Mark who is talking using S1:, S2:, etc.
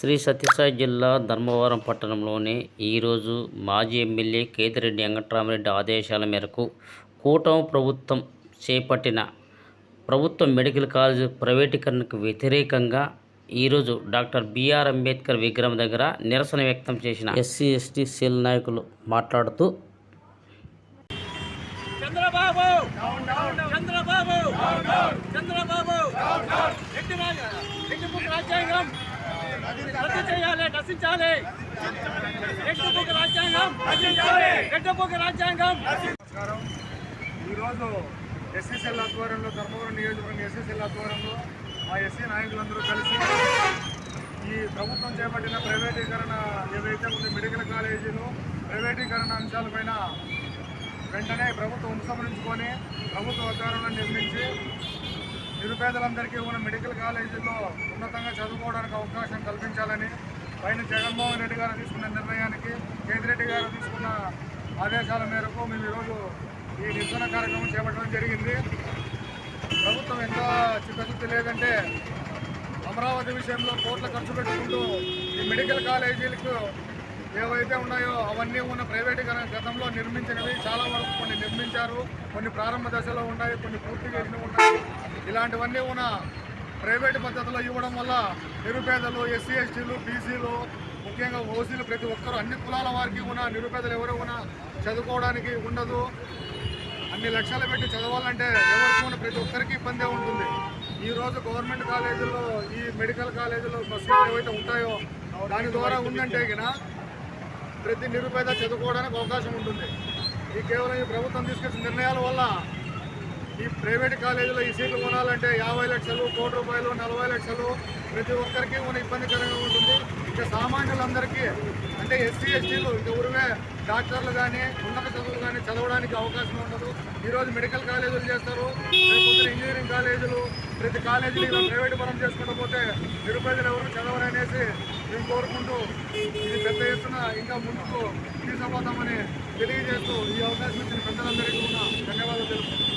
S1: శ్రీ సత్యసాయి జిల్లా ధర్మవరం పట్టణంలోని ఈరోజు మాజీ ఎమ్మెల్యే కేతిరెడ్డి వెంకట్రామరెడ్డి ఆదేశాల మేరకు కూటమి ప్రభుత్వం చేపట్టిన ప్రభుత్వ మెడికల్ కాలేజ్ ప్రైవేటీకరణకు వ్యతిరేకంగా ఈరోజు డాక్టర్ బిఆర్ అంబేద్కర్ విగ్రహం దగ్గర నిరసన వ్యక్తం చేసిన ఎస్సీ ఎస్టీ సెల్ నాయకులు మాట్లాడుతూ
S2: చంద్రబాబు! చంద్రబాబు! చంద్రబాబు! రాజ్యాంగం! రద్దు చేయాలి రాజ్యాంగం నశించాలి. ఎట్టి రాజ్యాంగం
S3: నమస్కారం. ఈరోజు ఎస్ఎస్ఎల్ ఆధ్వర్యంలో ధర్మవరం నియోజకవర్గం ఎస్ఎస్ఎల్ ఆధ్వర్యంలో మా ఎస్సీ నాయకులందరూ కలిసి ఈ ప్రభుత్వం చేపట్టిన ప్రైవేటీకరణ ఏవైతే ఉంది మెడికల్ కాలేజీలు ప్రైవేటీకరణ అంశాలపైన వెంటనే ప్రభుత్వం ఉపసంహరించుకొని ప్రభుత్వ ఆధ్వర్యంలో నిర్మించి నిరుపేదలందరికీ ఉన్న మెడికల్ కాలేజీల్లో ఉన్నతంగా చదువుకోవడానికి అవకాశం కల్పించాలని పైన జగన్మోహన్ రెడ్డి గారు తీసుకున్న నిర్ణయానికి కేతిరెడ్డి గారు తీసుకున్న ఆదేశాల మేరకు మేము ఈరోజు ఈ నిరసన కార్యక్రమం చేపట్టడం జరిగింది. ప్రభుత్వం ఎంత చిత్తశుద్ధి లేదంటే అమరావతి విషయంలో కోట్ల ఖర్చు పెట్టుకుంటూ ఈ మెడికల్ కాలేజీలకు ఏవైతే ఉన్నాయో అవన్నీ ఉన్న ప్రైవేటీకరణ గతంలో నిర్మించినవి చాలా వరకు కొన్ని నిర్మించారు కొన్ని ప్రారంభ దశలో ఉన్నాయి కొన్ని పూర్తి చేసినవి ఉన్నాయి. ఇలాంటివన్నీ ఉన్న ప్రైవేట్ పద్ధతిలో ఇవ్వడం వల్ల నిరుపేదలు ఎస్సీ ఎస్టీలు బీసీలు ముఖ్యంగా ఓసీలు ప్రతి ఒక్కరు అన్ని కులాల వారికి ఉన్న నిరుపేదలు ఎవరు ఉన్న చదువుకోవడానికి ఉండదు. అన్ని లక్ష్యాలు పెట్టి చదవాలంటే ఎవరికి ఉన్న ప్రతి ఒక్కరికి ఇబ్బందే ఉంటుంది. ఈరోజు గవర్నమెంట్ కాలేజీలో ఈ మెడికల్ కాలేజీలో బస్సులు ఏవైతే ఉంటాయో దాని ద్వారా ఉందంటే గిన ప్రతి నిరుపేద చదువుకోవడానికి అవకాశం ఉంటుంది. ఈ కేవలం ఈ ప్రభుత్వం తీసుకొచ్చిన నిర్ణయాల వల్ల ఈ ప్రైవేట్ కాలేజీలో ఈ సీట్లు కొనాలంటే యాభై లక్షలు కోటి రూపాయలు నలభై లక్షలు ప్రతి ఒక్కరికి మన ఇబ్బందికరంగా ఉంటుంది. ఇక సామాన్యులందరికీ అంటే ఎస్సీ ఎస్టీలు ఇంకా ఊరివే డాక్టర్లు కానీ ఉన్నత చదువులు కానీ చదవడానికి అవకాశం ఉండదు. ఈరోజు మెడికల్ కాలేజీలు చేస్తారు రేపు ఇంజనీరింగ్ కాలేజీలు ప్రతి కాలేజీలు ఇలా ప్రైవేట్ పరం చేసుకుంటూ పోతే నిరుపేదలు ఎవరు చదవరనేసి మేము కోరుకుంటూ ఇది పెద్ద ఎత్తున ఇంకా ముందుకు తీసుకుపోతామని తెలియజేస్తూ ఈ అవకాశం ఇచ్చిన పెద్దలందరికీ కూడా ధన్యవాదాలు తెలుపుతున్నాను